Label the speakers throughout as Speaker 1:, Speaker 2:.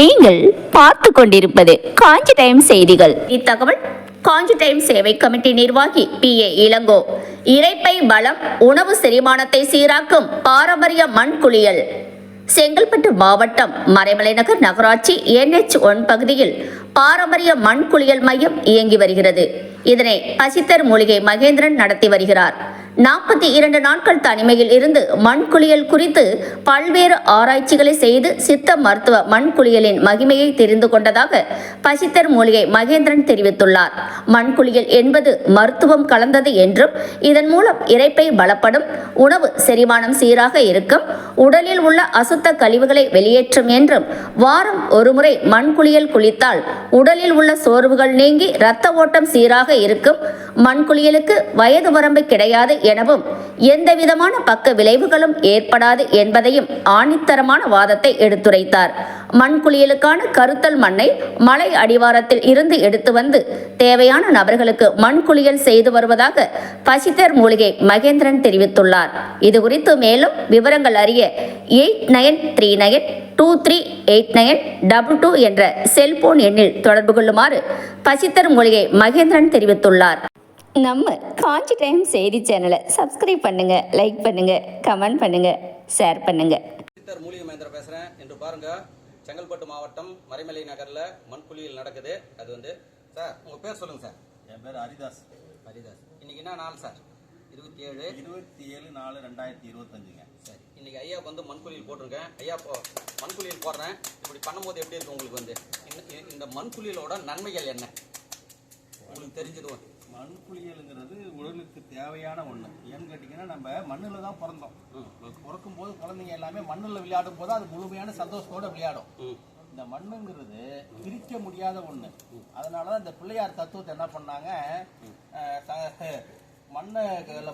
Speaker 1: நீங்கள் பார்த்து கொண்டிருப்பது காஞ்சி டைம் செய்திகள். இத்தகவல் காஞ்சி டைம் சேவை கமிட்டி நிர்வாகி பி. ஏ. இளங்கோ. இறைப்பை பலம் உணவு செரிமானத்தை சீராக்கும் பாரம்பரிய மண் குளியல். செங்கல்பட்டு மாவட்டம் மறைமலை நகர் நகராட்சி என்எச் ஒன் பகுதியில் பாரம்பரிய மண் குளியல் மையம் இயங்கி வருகிறது. இதனை பசித்தர் மூலிகை மகேந்திரன் நடத்தி வருகிறார். நாற்பத்தி இரண்டு நாட்கள் தனிமையில் இருந்து மண்குளியல் குறித்து பல்வேறு ஆராய்ச்சிகளை செய்து சித்த மருத்துவ மண்குளியலின் மகிமையை தெரிந்து கொண்டதாக பசித்தர் மூலிகை மகேந்திரன் தெரிவித்துள்ளார். மண்குளியல் என்பது மருத்துவம் கலந்தது என்றும் இதன் மூலம் இறைப்பை பலப்படும் உணவு செரிமானம் சீராக இருக்கும் உடலில் உள்ள அசுத்த கழிவுகளை வெளியேற்றும் என்றும் வாரம் ஒருமுறை மண் குளியல் குளித்தால் உடலில் உள்ள சோர்வுகள் நீங்கி இரத்த ஓட்டம் சீராக இருக்கும். மண் குளியலுக்கு வயது வரம்பு கிடையாது எனவும் எந்தவிதமான பக்க விளைவுகளும் ஏற்படாது என்பதையும் ஆணித்தரமான வாதத்தை எடுத்துரைத்தார். மண் குளியலுக்கான கருத்தல் மண்ணை மலை அடிவாரத்தில் இருந்து எடுத்து வந்து தேவையான நபர்களுக்கு மண் குளியல் செய்து வருவதாக பசித்தர் மூலிகை மகேந்திரன் தெரிவித்துள்ளார். இது குறித்து மேலும் விவரங்கள் அறிய eight nine three nine two three eight nine double two என்ற செல்போன் எண்ணில் தொடர்பு கொள்ளுமாறு பசித்தர் மூலிகை மகேந்திரன் தெரிவித்துள்ளார். நம்ம காஞ்சி டைம் செய்தி சேனலை சப்ஸ்கிரைப் பண்ணுங்க லைக் பண்ணுங்க கமெண்ட் பண்ணுங்க ஷேர் பண்ணுங்க.
Speaker 2: மூலிகை மகேந்திர பேசுகிறேன் என்று பாருங்க. செங்கல்பட்டு மாவட்டம் மறைமலை நகரில் மண்புலியில் நடக்குது. அது வந்து சார் உங்கள் பேர் சொல்லுங்கள் சார்.
Speaker 3: என் பேர் ஹரிதாஸ்.
Speaker 2: ஹரிதாஸ். இன்னைக்கு என்ன நாள் சார்? இருபத்தி ஏழு
Speaker 3: இருபத்தி ஏழு நாலு ரெண்டாயிரத்தி இருபத்தஞ்சுங்க.
Speaker 2: சரி. இன்னைக்கு ஐயா வந்து மண்குளியல் போட்டிருக்கேன். ஐயா இப்போ மண்குளியல் போடுறேன். இப்படி பண்ணும்போது எப்படி இருக்கு உங்களுக்கு வந்து? இந்த மண்குளியலோட நன்மைகள் என்ன? உங்களுக்கு தெரிஞ்சது
Speaker 3: மண் குளியலுங்கிறது உடலுக்கு தேவையான ஒன்று ஏன்னு கேட்டிங்கன்னா நம்ம மண்ணில் தான் பிறந்தோம். பிறக்கும் போது குழந்தைங்க எல்லாமே மண்ணில் விளையாடும் போது அது முழுமையான சந்தோஷத்தோட விளையாடும். இந்த மண்ணுங்கிறது பிரிக்க முடியாத ஒன்று அதனால தான் இந்த பிள்ளையார் தத்துவத்தை என்ன பண்ணாங்க? மண்ணை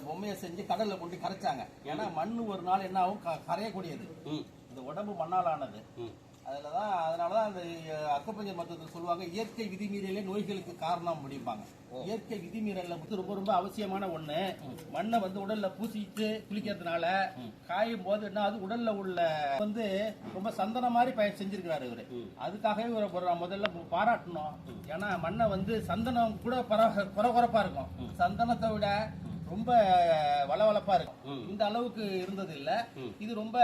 Speaker 3: பொம்மையை செஞ்சு கடல்ல கொண்டு கரைச்சாங்க. ஏன்னா மண் ஒரு நாள் என்ன ஆகும்? கரையக்கூடியது. இந்த உடம்பு மண்ணால் ஆனது அதில் தான் அதனால தான் அந்த அக்குப்பஞ்சர் மருத்துவத்தில் சொல்லுவாங்க இயற்கை விதிமீறலே நோய்களுக்கு காரணம் முடிப்பாங்க இயற்கை விதிமீறல்ல வந்து ரொம்ப ரொம்ப அவசியமான ஒண்ணு. மண்ணை வந்து உடல்ல பூசிட்டு குளிக்கிறதுனால காயும் போது என்ன அது உடல்ல உள்ள வந்து ரொம்ப சந்தன மாதிரி பய செஞ்சிருக்கிறாரு இவரு. அதுக்காகவே இவரை முதல்ல பாராட்டணும். ஏன்னா மண்ணை வந்து சந்தனம் கூட பர குறகுறப்பா இருக்கும். சந்தனத்தை விட ரொம்ப வளவளப்பா இருக்கும் இந்த அளவுக்கு இருந்தது இல்ல. இது ரொம்ப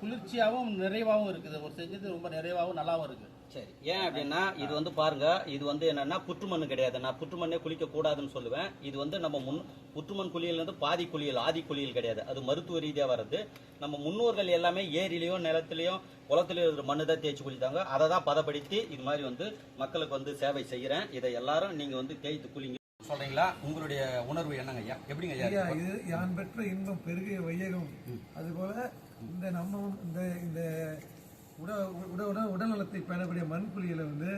Speaker 3: குளிர்ச்சியாவும் நிறைவாவும் இருக்குது. ஒரு செஞ்சது ரொம்ப நிறைவாவும் நல்லாவும் இருக்கு.
Speaker 2: சரி. ஏன் அப்படின்னா இது வந்து பாருங்க இது வந்து என்னன்னா புற்றுமண் கிடையாது. நான் புற்றுமண்ணே குளிக்க கூடாதுன்னு சொல்லுவேன். இது வந்து நம்ம முன் புற்றுமண் குளியல் வந்து பாதி குளியல் ஆதி குளியல் கிடையாது. அது மருத்துவ ரீதியா வர்றது. நம்ம முன்னோர்கள் எல்லாமே ஏரியிலயோ நிலத்திலயோ குளத்திலயோ இருக்கிற மண்ணு தான் தேய்ச்சி குளித்தாங்க அதை தான் பதப்படுத்தி இது மாதிரி வந்து மக்களுக்கு வந்து சேவை செய்யறேன். இதை எல்லாரும் நீங்க வந்து தேய்த்து குளிங்க. சொல்றீங்களா? உங்களுடைய உணர்வு என்னங்க ஐயா? எப்படிங்க
Speaker 4: ஐயா இது யான் பெற்ற இன்பம் பெருகிய வையகம். அதுபோல இந்த நம்ம இந்த இந்த உட உட உட உடல்நலத்தை பேணக்கூடிய மண்புலிகளை வந்து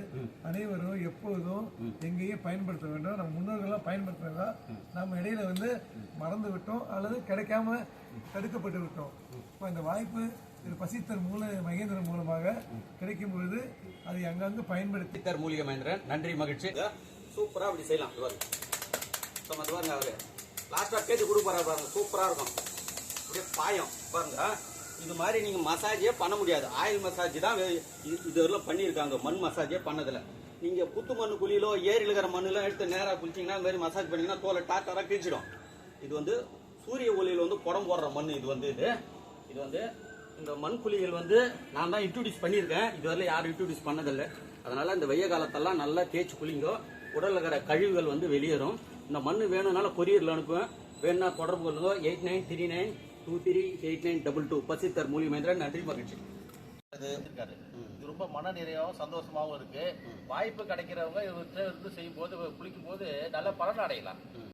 Speaker 4: அனைவரும் எப்பொழுதும் எங்கேயும் பயன்படுத்த வேண்டும். நம்ம முன்னோர்கள்லாம் பயன்படுத்துறதா நம்ம இடையில வந்து மறந்து விட்டோம் அல்லது கிடைக்காம தடுக்கப்பட்டு விட்டோம். இப்போ இந்த வாய்ப்பு திரு பசித்தர் மூல மகேந்திரன் மூலமாக கிடைக்கும் பொழுது அதை அங்கங்கு பயன்படுத்தி
Speaker 2: மூலிகை மகேந்திரன். நன்றி மகிழ்ச்சி. சூப்பராக அப்படி செய்யலாம். இது பாருங்க ஸோ இது பாருங்க அவர். லாஸ்ட்டாக கேட்டு கொடுப்பாரு பாருங்க. சூப்பராக இருக்கும். அப்படியே பாயம். பாருங்க. இது மாதிரி நீங்கள் மசாஜே பண்ண முடியாது. ஆயில் மசாஜ் தான் வே- இது- இது பண்ணியிருக்காங்க. மண் மசாஜே பண்ணதில்ல. நீங்கள் புத்து மண் குழியிலோ ஏரியில் இருக்கிற மண்ணுலாம் எடுத்து நேராக குளிச்சிங்கன்னா இந்த மாதிரி மசாஜ் பண்ணிங்கன்னா தோலை டாக்டராக கிழிச்சிடும். இது வந்து சூரிய ஒளியில் வந்து குடம் போடுற மண் இது வந்து இது. இது வந்து இந்த மண் குழிகள் வந்து நான் தான் இன்ட்ரடியூஸ் பண்ணியிருக்கேன். இதுவரை யாரும் இன்ட்ரடியூஸ் பண்ணதில்லை. அதனால் இந்த வெய்ய காலத்தெல்லாம் நல்லா தேய்ச்சி குளிங்கோ. உடல்ல இருக்கிற கழிவுகள் வந்து வெளியேறும். இந்த மண் வேணும்னால கொரியரில் அனுப்புவேன். வேணும்னா தொடர்பு கொள்ளுங்க. Eight nine three nine two three eight nine double two. பசித்தர் மூலி மகேந்திரன் நன்றி மகிழ்ச்சி.
Speaker 3: இருக்காரு இது ரொம்ப மன நிறைவாகவும் சந்தோஷமாவும் இருக்கு வாய்ப்பு கிடைக்கிறவங்க இவர்கிட்ட இருந்து செய்யும் போது குளிக்கும் போது நல்ல பலன் அடையலாம்.